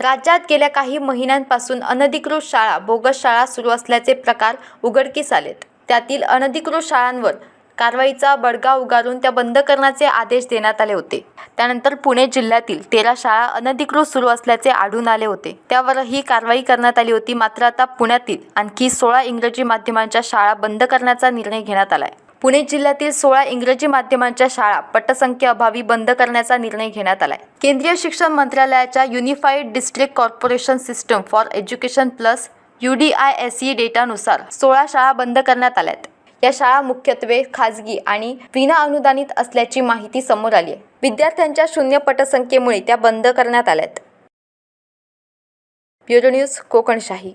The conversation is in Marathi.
राज्यात गेल्या काही महिन्यांपासून अनधिकृत शाळा बोगस शाळा सुरू असल्याचे प्रकार उघडकीस आलेत. त्यातील अनधिकृत शाळांवर कारवाईचा बडगा उगारून त्या बंद करण्याचे आदेश देण्यात आले होते. त्यानंतर पुणे जिल्ह्यातील तेरा शाळा अनधिकृत सुरू असल्याचे आढळून आले होते. त्यावरही कारवाई करण्यात आली होती. मात्र आता पुण्यातील आणखी सोळा इंग्रजी माध्यमांच्या शाळा बंद करण्याचा निर्णय घेण्यात आला आहे पुणे जिल्ह्यातील सोळा इंग्रजी माध्यमांच्या शाळा पटसंख्येअभावी बंद करण्याचा निर्णय घेण्यात आलाय. केंद्रीय शिक्षण मंत्रालयाच्या unified district corporation system for education plus U D I S E डेटानुसार सोळा शाळा बंद करण्यात आल्यात. या शाळा मुख्यत्वे खाजगी आणि विना अनुदानित असल्याची माहिती समोर आली आहे. विद्यार्थ्यांच्या शून्य पटसंख्येमुळे त्या बंद करण्यात आल्यात. Bureau news Kokanshahi.